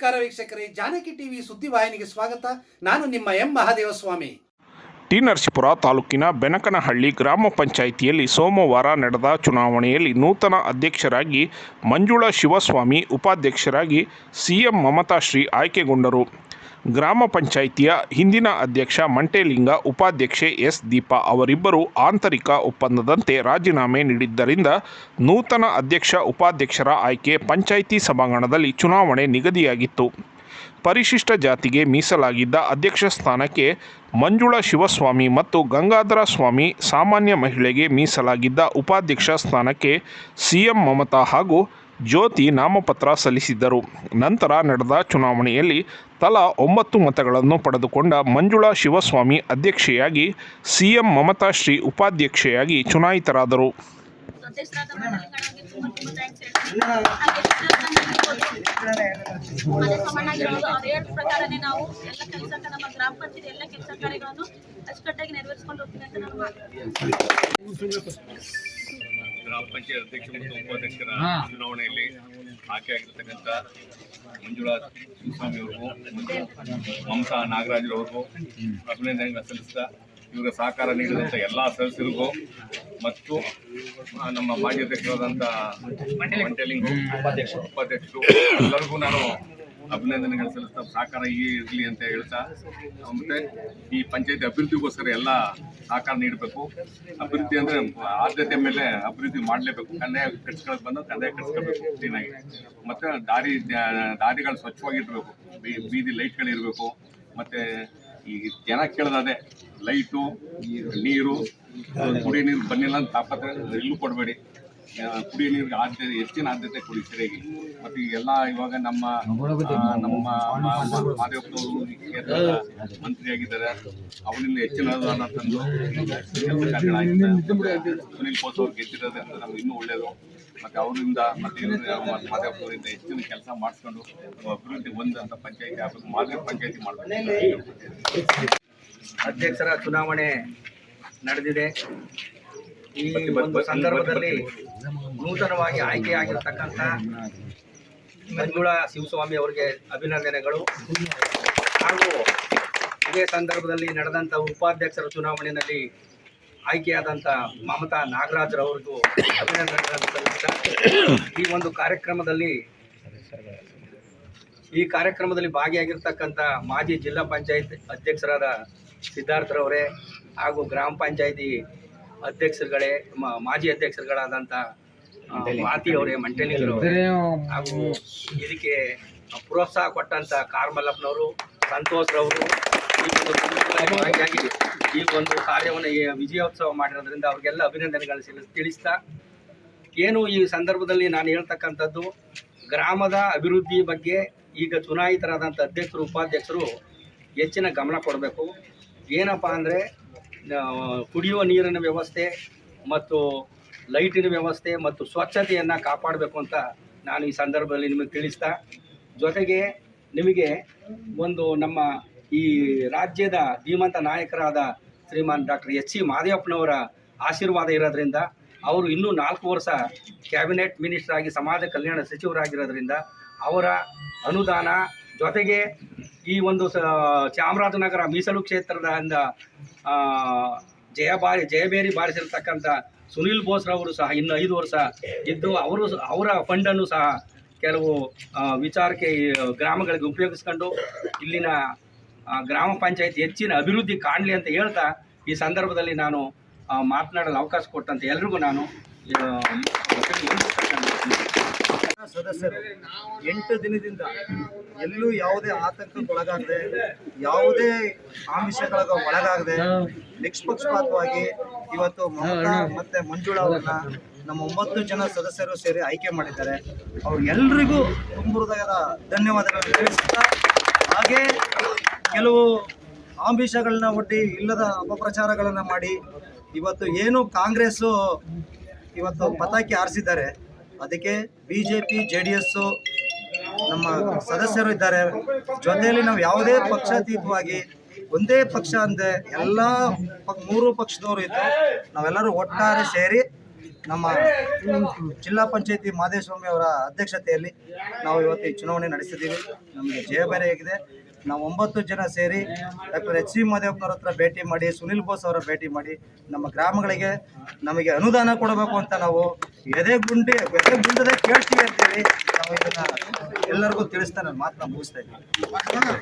ನಮಸ್ಕಾರ ವೀಕ್ಷಕರೇ, ಜಾನಕಿ ಟಿವಿ ಸುದ್ದಿವಾಹಿನಿಗೆ ಸ್ವಾಗತ. ನಾನು ನಿಮ್ಮ ಎಂ ಮಹಾದೇವಸ್ವಾಮಿ. ಟಿ ನರಸೀಪುರ ತಾಲೂಕಿನ ಬೆನಕನಹಳ್ಳಿ ಗ್ರಾಮ ಪಂಚಾಯಿತಿಯಲ್ಲಿ ಸೋಮವಾರ ನಡೆದ ಚುನಾವಣೆಯಲ್ಲಿ ನೂತನ ಅಧ್ಯಕ್ಷರಾಗಿ ಮಂಜುಳಾ ಶಿವಸ್ವಾಮಿ, ಉಪಾಧ್ಯಕ್ಷರಾಗಿ ಸಿಎಂ ಮಮತಾಶ್ರೀ ಆಯ್ಕೆಗೊಂಡರು. ಗ್ರಾಮ ಪಂಚಾಯಿತಿಯ ಹಿಂದಿನ ಅಧ್ಯಕ್ಷ ಮಂಟೇಲಿಂಗ, ಉಪಾಧ್ಯಕ್ಷೆ ಎಸ್ ದೀಪಾ ಅವರಿಬ್ಬರು ಆಂತರಿಕ ಒಪ್ಪಂದದಂತೆ ರಾಜೀನಾಮೆ ನೀಡಿದ್ದರಿಂದ ನೂತನ ಅಧ್ಯಕ್ಷ, ಉಪಾಧ್ಯಕ್ಷರ ಆಯ್ಕೆ ಪಂಚಾಯಿತಿ ಸಭಾಂಗಣದಲ್ಲಿ ಚುನಾವಣೆ ನಿಗದಿಯಾಗಿತ್ತು. ಪರಿಶಿಷ್ಟ ಜಾತಿಗೆ ಮೀಸಲಾಗಿದ್ದ ಅಧ್ಯಕ್ಷ ಸ್ಥಾನಕ್ಕೆ ಮಂಜುಳಾ ಶಿವಸ್ವಾಮಿ ಮತ್ತು ಗಂಗಾಧರ ಸ್ವಾಮಿ ಸಾಮಾನ್ಯ ಮಹಿಳೆಗೆ ಮೀಸಲಾಗಿದ್ದ ಉಪಾಧ್ಯಕ್ಷ ಸ್ಥಾನಕ್ಕೆ ಸಿಎಂ ಮಮತಾ ಹಾಗೂ ಜ್ಯೋತಿ ನಾಮಪತ್ರ ಸಲ್ಲಿಸಿದ್ದರು. ನಂತರ ನಡೆದ ಚುನಾವಣೆಯಲ್ಲಿ ತಲಾ ಒಂಬತ್ತು ಮತಗಳನ್ನು ಪಡೆದುಕೊಂಡ ಮಂಜುಳಾ ಶಿವಸ್ವಾಮಿ ಅಧ್ಯಕ್ಷೆಯಾಗಿ, ಸಿಎಂ ಮಮತಾ ಶ್ರೀ ಉಪಾಧ್ಯಕ್ಷೆಯಾಗಿ ಚುನಾಯಿತರಾದರು. ಗ್ರಾಮ ಪಂಚಾಯತ್ ಅಧ್ಯಕ್ಷ ಮತ್ತು ಉಪಾಧ್ಯಕ್ಷರ ಚುನಾವಣೆಯಲ್ಲಿ ಆಯ್ಕೆಯಾಗಿರ್ತಕ್ಕಂಥ ಮಂಜುಳಾ ಸ್ವಾಮಿ ಅವ್ರಿಗೂ ಮತ್ತು ಮಮತಾ ನಾಗರಾಜ್ರವ್ರಿಗೂ ಅಭಿನಂದನೆಗಳನ್ನ ಸಲ್ಲಿಸ್ತಾ ಇವರ ಸಹಕಾರ ನೀಡಿದಂಥ ಎಲ್ಲ ಸದಸ್ಯರಿಗೂ ಮತ್ತು ನಮ್ಮ ಮಾಜಿ ಅಧ್ಯಕ್ಷರಾದಂಥ ಮಂಟೇಲಿಂಗು ಉಪಾಧ್ಯಕ್ಷರು ಉಪಾಧ್ಯಕ್ಷರು ಎಲ್ಲರಿಗೂ ನಾನು ಅಭಿನಂದನೆಗಳು ಸಲ್ಲಿಸ್ತಾ ಸಹಕಾರ ಈ ಇರಲಿ ಅಂತ ಹೇಳ್ತಾ ಮತ್ತೆ ಈ ಪಂಚಾಯತಿ ಅಭಿವೃದ್ಧಿಗೋಸ್ಕರ ಎಲ್ಲ ಸಹಕಾರ ನೀಡಬೇಕು. ಅಭಿವೃದ್ಧಿ ಅಂದ್ರೆ ಆದ್ಯತೆ ಮೇಲೆ ಅಭಿವೃದ್ಧಿ ಮಾಡಲೇಬೇಕು. ಕಂದಾಯ ಕಟ್ಸ್ಕೊಳಕ್ ಬಂದ ಕಂದಾಯ ಕಟ್ಸ್ಕೊಳ್ಬೇಕು ಕ್ಲೀನಾಗಿ ಮತ್ತೆ ದಾರಿ, ದಾರಿಗಳು ಸ್ವಚ್ಛವಾಗಿರ್ಬೇಕು. ಬೀದಿ ಲೈಟ್ಗಳು ಇರಬೇಕು. ಮತ್ತೆ ಈ ಜನ ಕೇಳೋದೇ ಲೈಟು, ನೀರು ಕುಡಿ ನೀರು ಬನ್ನಿಲ್ಲ ಅಂತ ತಾಪತ್ರೆ ಇಲ್ಲೂ ಕೊಡಬೇಡಿ. ಕುಡಿಯೋ ನೀರಿಗೆ ಆದ್ಯತೆ ಹೆಚ್ಚಿನ ಆದ್ಯತೆ ಕೊಡಿ ಸರಿಯಾಗಿ ಮತ್ತೆ ಈಗೆಲ್ಲ ಇವಾಗ ನಮ್ಮ ನಮ್ಮ ಮಾದೇವಪ್ಪನವರು ಮಂತ್ರಿಯಾಗಿದ್ದಾರೆ. ಅವರಿಂದ ಹೆಚ್ಚಿನ ಅನುದಾನ ತಂದು ಸುನೀಲ್ ಬೋಸ್ ಅವ್ರು ಗೆದ್ದಿರೋದ್ರಿಂದ ನಮ್ಗೆ ಇನ್ನೂ ಒಳ್ಳೆಯದು ಮತ್ತೆ ಅವರಿಂದ ಮತ್ತೆ ಮಾದೇವಪ್ಪನವರಿಂದ ಹೆಚ್ಚಿನ ಕೆಲಸ ಮಾಡಿಸ್ಕೊಂಡು ಅಭಿವೃದ್ಧಿ ಹೊಂದಂತ ಪಂಚಾಯತಿ ಆಗಬೇಕು. ಮಾದರಿ ಪಂಚಾಯತಿ ಮಾಡಬೇಕು. ಅಧ್ಯಕ್ಷರ ಚುನಾವಣೆ ನಡೆದಿದೆ. ಈ ಒಂದು ಸಂದರ್ಭದಲ್ಲಿ ನೂತನವಾಗಿ ಆಯ್ಕೆಯಾಗಿರ್ತಕ್ಕಂಥ ಮಂಜುಳ ಶಿವಸ್ವಾಮಿ ಅವರಿಗೆ ಅಭಿನಂದನೆಗಳು. ಹಾಗೂ ಇದೇ ಸಂದರ್ಭದಲ್ಲಿ ನಡೆದಂಥ ಉಪಾಧ್ಯಕ್ಷರ ಚುನಾವಣೆಯಲ್ಲಿ ಆಯ್ಕೆಯಾದಂಥ ಮಮತಾ ನಾಗರಾಜ್ರವರಿಗೂ ಅಭಿನಂದನೆಗಳನ್ನು ಸಲ್ಲಿಸ್ತಾ ಈ ಒಂದು ಕಾರ್ಯಕ್ರಮದಲ್ಲಿ ಈ ಕಾರ್ಯಕ್ರಮದಲ್ಲಿ ಭಾಗಿಯಾಗಿರ್ತಕ್ಕಂಥ ಮಾಜಿ ಜಿಲ್ಲಾ ಪಂಚಾಯತ್ ಅಧ್ಯಕ್ಷರಾದ ಸಿದ್ಧಾರ್ಥರವರೇ ಹಾಗೂ ಗ್ರಾಮ ಪಂಚಾಯತಿ ಅಧ್ಯಕ್ಷರುಗಳೇ ಮ- ಮಾಜಿ ಅಧ್ಯಕ್ಷರುಗಳಾದಂಥ ಮಾತಿ ಅವರೇ ಮಂಟೇಲಿಗರು ಹಾಗೂ ಇದಕ್ಕೆ ಪ್ರೋತ್ಸಾಹ ಕೊಟ್ಟಂಥ ಕಾರ್ಮಲ್ಲಪ್ಪನವರು ಸಂತೋಷ್ರವರು ಈ ಒಂದು ಈ ಒಂದು ಕಾರ್ಯವನ್ನು ಈ ವಿಜಯೋತ್ಸವ ಮಾಡಿರೋದ್ರಿಂದ ಅವ್ರಿಗೆಲ್ಲ ಅಭಿನಂದನೆಗಳನ್ನು ಸಿಲ್ ತಿಳಿಸ್ತಾ ಏನು ಈ ಸಂದರ್ಭದಲ್ಲಿ ನಾನು ಹೇಳ್ತಕ್ಕಂಥದ್ದು ಗ್ರಾಮದ ಅಭಿವೃದ್ಧಿ ಬಗ್ಗೆ ಈಗ ಚುನಾಯಿತರಾದಂಥ ಅಧ್ಯಕ್ಷರು ಉಪಾಧ್ಯಕ್ಷರು ಹೆಚ್ಚಿನ ಗಮನ ಕೊಡಬೇಕು. ಏನಪ್ಪ ಅಂದರೆ ಕುಡಿಯುವ ನೀರಿನ ವ್ಯವಸ್ಥೆ ಮತ್ತು ಲೈಟಿನ ವ್ಯವಸ್ಥೆ ಮತ್ತು ಸ್ವಚ್ಛತೆಯನ್ನು ಕಾಪಾಡಬೇಕು ಅಂತ ನಾನು ಈ ಸಂದರ್ಭದಲ್ಲಿ ನಿಮಗೆ ತಿಳಿಸ್ತಾ, ಜೊತೆಗೆ ನಿಮಗೆ ಒಂದು ನಮ್ಮ ಈ ರಾಜ್ಯದ ಧೀಮಂತ ನಾಯಕರಾದ ಶ್ರೀಮಾನ್ ಡಾಕ್ಟರ್ ಎಚ್ ಸಿ ಮಾದೇವಪ್ಪನವರ ಆಶೀರ್ವಾದ ಇರೋದ್ರಿಂದ, ಅವರು ಇನ್ನೂ ನಾಲ್ಕು ವರ್ಷ ಕ್ಯಾಬಿನೆಟ್ ಮಿನಿಸ್ಟರ್ ಆಗಿ ಸಮಾಜ ಕಲ್ಯಾಣ ಸಚಿವರಾಗಿರೋದ್ರಿಂದ ಅವರ ಅನುದಾನ, ಜೊತೆಗೆ ಈ ಒಂದು ಚಾಮರಾಜನಗರ ಮೀಸಲು ಕ್ಷೇತ್ರದ ಜಯ ಬಾರಿ ಜಯಬೇರಿ ಬಾರಿಸಿರ್ತಕ್ಕಂಥ ಸುನಿಲ್ ಬೋಸ್ರವರು ಸಹ ಇನ್ನು ಐದು ವರ್ಷ ಇದ್ದು ಅವರು ಅವರ ಫಂಡನ್ನು ಸಹ ಕೆಲವು ವಿಚಾರಕ್ಕೆ ಗ್ರಾಮಗಳಿಗೆ ಉಪಯೋಗಿಸ್ಕೊಂಡು ಇಲ್ಲಿನ ಗ್ರಾಮ ಪಂಚಾಯತ್ ಹೆಚ್ಚಿನ ಅಭಿವೃದ್ಧಿ ಕಾಣಲಿ ಅಂತ ಹೇಳ್ತಾ ಈ ಸಂದರ್ಭದಲ್ಲಿ ನಾನು ಮಾತನಾಡಲು ಅವಕಾಶ ಕೊಟ್ಟಂತೆ ಎಲ್ರಿಗೂ ನಾನು ಸದಸ್ಯರು ಎಂಟು ದಿನದಿಂದ ಎಲ್ಲೂ ಯಾವುದೇ ಆತಂಕಕ್ಕೊಳಗಾಗದೆ ಯಾವುದೇ ಆಮಿಷಗಳಿಗೆ ಒಳಗಾಗದೆ ನಿಷ್ಪಕ್ಷಪಾತವಾಗಿ ಇವತ್ತು ಮಮತಾ ಮತ್ತೆ ಮಂಜುಳಾ ಅವರನ್ನ ನಮ್ಮ ಒಂಬತ್ತು ಜನ ಸದಸ್ಯರು ಸೇರಿ ಆಯ್ಕೆ ಮಾಡಿದ್ದಾರೆ. ಅವ್ರು ತುಂಬ ಹೃದಯದ ಧನ್ಯವಾದಗಳನ್ನು ತಿಳಿಸುತ್ತಾ ಹಾಗೆ ಕೆಲವು ಆಮಿಷಗಳನ್ನ ಒಡ್ಡಿ ಇಲ್ಲದ ಅಪಪ್ರಚಾರಗಳನ್ನು ಮಾಡಿ ಇವತ್ತು ಏನು ಕಾಂಗ್ರೆಸ್ಸು ಇವತ್ತು ಪತಾಕಿ ಆರಿಸಿದ್ದಾರೆ ಅದಕ್ಕೆ B J P J D S ನಮ್ಮ ಸದಸ್ಯರು ಇದ್ದಾರೆ. ಜೊತೆಯಲ್ಲಿ ನಾವು ಯಾವುದೇ ಪಕ್ಷಾತೀತವಾಗಿ ಒಂದೇ ಪಕ್ಷ ಅಂದೆ ಎಲ್ಲ ಮೂರು ಪಕ್ಷದವರು ಇದ್ದು ನಾವೆಲ್ಲರೂ ಒಟ್ಟಾರೆ ಸೇರಿ ನಮ್ಮ ಜಿಲ್ಲಾ ಪಂಚಾಯತಿ ಮಾದೇಶ್ವಾಮಿ ಅವರ ಅಧ್ಯಕ್ಷತೆಯಲ್ಲಿ ನಾವು ಇವತ್ತು ಈ ಚುನಾವಣೆ ನಡೆಸಿದ್ದೀವಿ. ನಮಗೆ ಜಯಬೇರೆಯಾಗಿದೆ ನಾವು ಒಂಬತ್ತು ಜನ ಸೇರಿ ಡಾಕ್ಟರ್ ಎಚ್ ಸಿ ಮಾದೇವಪ್ಪನವ್ರ ಹತ್ರ ಭೇಟಿ ಮಾಡಿ, ಸುನಿಲ್ ಬೋಸ್ ಅವರ ಭೇಟಿ ಮಾಡಿ, ನಮ್ಮ ಗ್ರಾಮಗಳಿಗೆ ನಮಗೆ ಅನುದಾನ ಕೊಡಬೇಕು ಅಂತ ನಾವು ಎದೆ ಗುಂಡಿ ಎದೆ ಗುಂಡದೆ ಕೇಳ್ತೀವಿ ಅಂತೇಳಿ ನಾವು ಇದನ್ನ ಎಲ್ಲರಿಗೂ ತಿಳಿಸ್ತಾ ನಾನು ಮಾತನ್ನ ಮುಗಿಸ್ತಾ ಇದ್ದೀನಿ.